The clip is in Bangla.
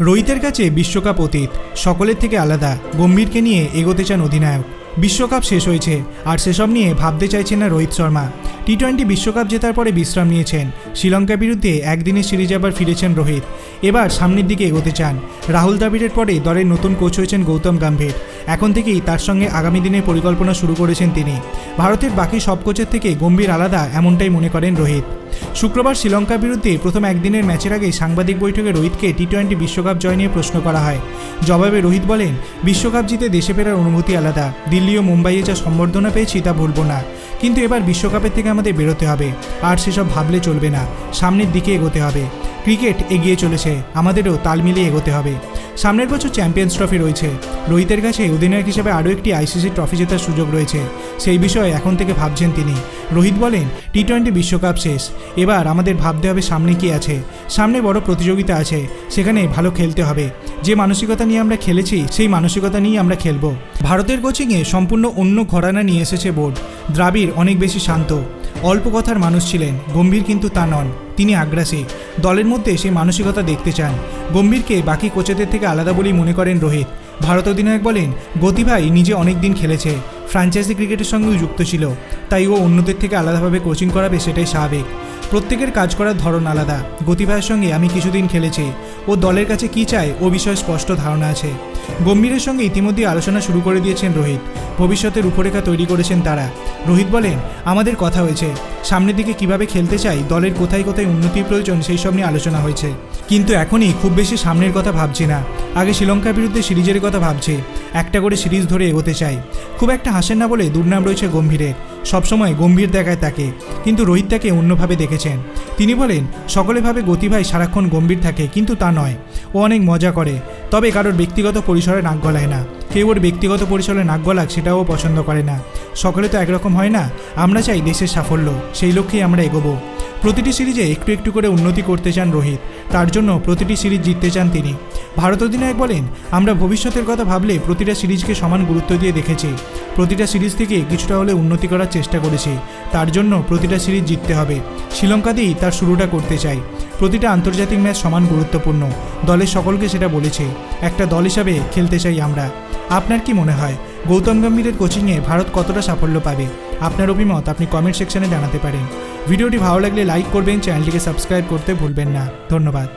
রোহিতের কাছে বিশ্বকাপ অতীত, সকলের থেকে আলাদা, গম্ভীরকে নিয়ে এগোতে চান অধিনায়ক। বিশ্বকাপ শেষ হয়েছে, আর সেসব নিয়ে ভাবতে চাইছেন না রোহিত শর্মা। টি টোয়েন্টি বিশ্বকাপ জেতার পরে বিশ্রাম নিয়েছেন, শ্রীলঙ্কার বিরুদ্ধে একদিনের সিরিজ আবার ফিরেছেন রোহিত। এবার সামনের দিকে এগোতে চান। রাহুল দ্রাবিড়ের পরে দলের নতুন কোচ হয়েছেন গৌতম গম্ভীর। এখন থেকেই তার সঙ্গে আগামী দিনের পরিকল্পনা শুরু করেছেন তিনি। ভারতের বাকি সব কোচের থেকে গম্ভীর আলাদা এমনটাই মনে করেন রোহিত। শুক্রবার শ্রীলঙ্কার বিরুদ্ধে প্রথম একদিনের ম্যাচের আগে সাংবাদিক বৈঠকে রোহিতকে টি টোয়েন্টি বিশ্বকাপ জয় নিয়ে প্রশ্ন করা হয়। জবাবে রোহিত বলেন, বিশ্বকাপ জিতে দেশে ফেরার অনুভূতি আলাদা। দিল্লি ও মুম্বাইয়ে যা সম্বর্ধনা পেয়েছি তা ভুলব না। কিন্তু এবার বিশ্বকাপের থেকে আমাদের বেরোতে হবে। আর সেসব ভাবলে চলবে না। সামনের দিকে এগোতে হবে। ক্রিকেট এগিয়ে চলেছে। আমাদেরও তাল মিলিয়ে এগোতে হবে। সামনের বছর চ্যাম্পিয়ন্স ট্রফি রয়েছে। রোহিতের কাছে অধিনায়ক হিসেবে আরও একটি আইসিসি ট্রফি জেতার সুযোগ রয়েছে। সেই বিষয়ে এখন থেকে ভাবছেন তিনি। রোহিত বলেন টি টোয়েন্টি বিশ্বকাপ শেষ। এবার আমাদের ভাবতে হবে সামনে কি আছে। সামনে বড় প্রতিযোগিতা আছে। সেখানে ভালো খেলতে হবে। যে মানসিকতা নিয়ে আমরা খেলেছি, সেই মানসিকতা নিয়েই আমরা খেলব। ভারতের কোচিংয়ে সম্পূর্ণ অন্য ঘরানা নিয়ে এসেছে বোর্ড। দ্রাবিড় অনেক বেশি শান্ত। অল্প কথার মানুষ ছিলেন, গম্ভীর কিন্তু তা নন, তিনি আগ্রাসী। দলের মধ্যে সেই মানসিকতা দেখতে চান। গম্ভীরকে বাকি কোচেদের থেকে আলাদা বলেই মনে করেন রোহিত। ভারত অধিনায়ক বলেন গতিভাই নিজে অনেক দিন খেলেছে, ফ্রাঞ্চাইজি ক্রিকেটের সঙ্গেও যুক্ত ছিল, তাই ও অন্যদের থেকে আলাদাভাবে কোচিং করাবে সেটাই স্বাভাবিক। প্রত্যেকের কাজ করার ধরন আলাদা গতিভাইয়ের সঙ্গে আমি কিছুদিন খেলেছি, ও দলের কাছে কী চায় ও বিষয়ে স্পষ্ট ধারণা আছে। গম্ভীরের সঙ্গে ইতিমধ্যে আলোচনা শুরু করে দিয়েছেন রোহিত। ভবিষ্যতের রূপরেখা তৈরি করেছেন তারা। রোহিত বলেন, আমাদের কথা হয়েছে। সামনের দিকে কীভাবে খেলতে চাই, দলের কোথায় কোথায় উন্নতির প্রয়োজন সেই সব নিয়ে আলোচনা হয়েছে। কিন্তু এখনই খুব বেশি সামনের কথা ভাবছি না। আগে শ্রীলঙ্কার বিরুদ্ধে সিরিজের কথা ভাবছি। একটা করে সিরিজ ধরে এগোতে চাই। খুব একটা হাসেন না বলে দুর্নাম রয়েছে গম্ভীরের। সবসময় গম্ভীর দেখায় তাকে। কিন্তু রোহিত তাকে অন্যভাবে দেখেছেন। তিনি বলেন, সকলে ভাবে গতিভাই সারাক্ষণ গম্ভীর থাকে, কিন্তু তা নয়। ও অনেক মজা করে। তবে কারোর ব্যক্তিগত পরিসরে নাক গলায় না। কেউ ওর ব্যক্তিগত পরিসরে নাক গলাক সেটাও পছন্দ করে না। সকলে তো একরকম হয় না। আমরা চাই দেশের সাফল্য। সেই লক্ষ্যেই আমরা এগোবো। প্রতিটি সিরিজে একটু একটু করে উন্নতি করতে চান রোহিত। তার জন্য প্রতিটি সিরিজ জিততে চান তিনি। ভারত অধিনায়ক বলেন, আমরা ভবিষ্যতের কথা ভাবলে প্রতিটা সিরিজকে সমান গুরুত্ব দিয়ে দেখেছি। প্রতিটা সিরিজ থেকে কিছুটা হলে উন্নতি করার চেষ্টা করেছি। তার জন্য প্রতিটা সিরিজ জিততে হবে। শ্রীলঙ্কাতেই তার শুরুটা করতে চাই। প্রতিটা আন্তর্জাতিক ম্যাচ সমান গুরুত্বপূর্ণ। দলের সকলকে সেটা বলেছে। একটা দল হিসাবে খেলতে চাই আমরা। আপনার কি মনে হয়, গৌতম গম্ভীরের কোচিংয়ে ভারত কতটা সাফল্য পাবে? আপনার অভিমত আপনি কমেন্ট সেকশনে জানাতে পারেন। ভিডিওটি ভালো লাগলে লাইক করবেন চ্যানেলটিকে সাবস্ক্রাইব করতে ভুলবেন না। ধন্যবাদ।